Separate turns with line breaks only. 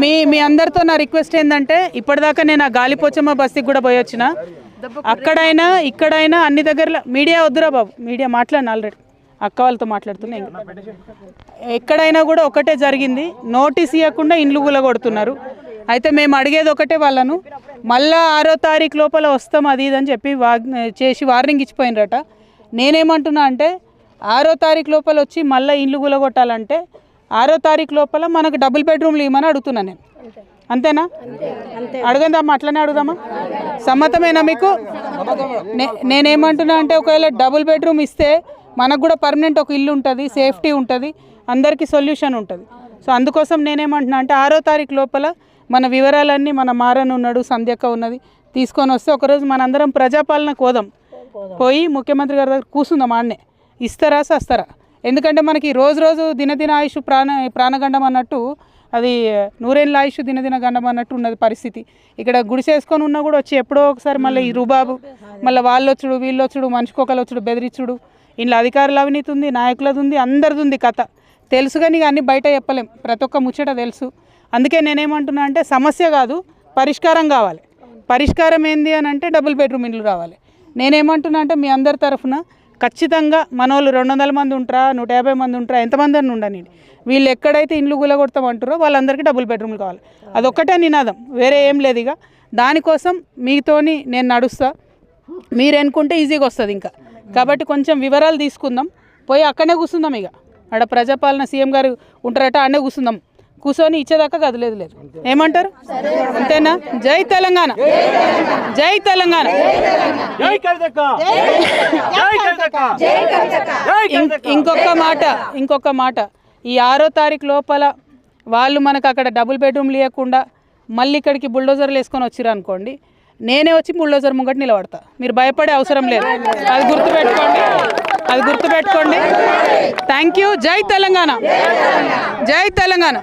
మీ- మీ అందరితో నా రిక్వెస్ట్ ఏంటంటే ఇప్పటిదాకా నేను ఆ గాలిపోచమ్మ బస్తీకి కూడా పోయి వచ్చిన. అక్కడైనా ఇక్కడైనా అన్ని దగ్గరలో మీడియా వద్దురా బాబు మీడియా మాట్లాడిన ఆల్రెడీ అక్క వాళ్ళతో మాట్లాడుతున్నా ఎక్కడైనా కూడా ఒకటే జరిగింది. నోటీస్ ఇవ్వకుండా ఇండ్లు కూలగొడుతున్నారు. అయితే మేము అడిగేది ఒకటే వాళ్ళను మళ్ళా ఆరో తారీఖు లోపల వస్తాం అది ఇది అని చెప్పి వా చేసి వార్నింగ్ ఇచ్చిపోయినరట. నేనేమంటున్నా అంటే ఆరో తారీఖు లోపల వచ్చి మళ్ళీ ఇండ్లు గులగొట్టాలంటే ఆరో తారీఖు లోపల మనకు డబుల్ బెడ్రూమ్లు ఇవ్వమని అడుగుతున్నా నేను. అంతేనా? అడగందామా అట్లనే అడుగుదామా? సమ్మతమేనా మీకు? నే- నేనేమంటున్నా అంటే ఒకవేళ డబుల్ బెడ్రూమ్ ఇస్తే మనకు కూడా పర్మనెంట్ ఒక ఇల్లు ఉంటుంది సేఫ్టీ ఉంటుంది అందరికీ సొల్యూషన్ ఉంటుంది. సో అందుకోసం నేనేమంటున్నా అంటే ఆరో తారీఖు లోపల మన వివరాలన్నీ మన మారన్ ఉన్నాడు సంధ్యక్క ఉన్నది తీసుకొని వస్తే ఒకరోజు మనందరం ప్రజాపాలనకు పోదాం. పోయి ముఖ్యమంత్రి గారి దగ్గర కూర్చుందాం ఆడనే. ఇస్తారా సస్తారా. ఎందుకంటే మనకి రోజు రోజు దినదిన ఆయుష్ ప్రాణ ప్రాణగండం అన్నట్టు అది నూరేళ్ళ ఆయుష్ దినదిన గండం అన్నట్టు ఉన్నది పరిస్థితి. ఇక్కడ గుడిసేసుకొని ఉన్నా కూడా వచ్చి ఎప్పుడో ఒకసారి మళ్ళీ ఈ రుబాబు మళ్ళీ వాళ్ళు వచ్చుడు వీళ్ళు వచ్చుడు మనిషికొకరు వచ్చుడు బెదిరించుడు. ఇంట్లో అధికారుల అవినీతి ఉంది నాయకులది ఉంది అందరిది ఉంది కథ. తెలుసు కానీ అన్నీ అన్ని బయట చెప్పలేం. ప్రతి ఒక్క ముచ్చట తెలుసు. అందుకే నేనేమంటున్నా అంటే సమస్య కాదు పరిష్కారం కావాలి. పరిష్కారం ఏంది అని అంటే డబుల్ బెడ్రూమ్ ఇండ్లు రావాలి. నేనేమంటున్నా అంటే మీ అందరి తరఫున ఖచ్చితంగా మన వాళ్ళు రెండు వందల మంది ఉంటారా? నూట యాభై మంది ఉంటారా? ఎంతమంది అని ఉండని వీళ్ళు ఎక్కడైతే ఇండ్లు గులగొడతామంటారో వాళ్ళందరికీ డబుల్ బెడ్రూమ్లు కావాలి. అదొక్కటే నినాదం. వేరే ఏం లేదు ఇక. దానికోసం మీతోని నేను నడుస్తా. మీరు అనుకుంటే ఈజీగా వస్తుంది ఇంకా. కాబట్టి కొంచెం వివరాలు తీసుకుందాం. పోయి అక్కడనే కూర్చుందాం ఇక. ఆడ ప్రజాపాలన సీఎం గారు ఉంటారట అన్నే కూర్చుందాం. కూర్చొని ఇచ్చేదాకా కదలేదు లేదు ఏమంటారు? అంతేనా? జై తెలంగాణ. జై తెలంగాణ. ఇంకొక మాట ఇంకొక మాట. ఈ ఆరో తారీఖు లోపల వాళ్ళు మనకు అక్కడ డబుల్ బెడ్రూమ్ లేకుండా మళ్ళీ ఇక్కడికి బుల్డోజర్లు వేసుకొని వచ్చిర్రు అనుకోండి నేనే వచ్చి బుల్డోజర్ ముంగట నిలబడతా. మీరు భయపడే అవసరం లేదు. అది గుర్తుపెట్టుకోండి. అది గుర్తుపెట్టుకోండి. థ్యాంక్ యూ జై తెలంగాణ. జై తెలంగాణ.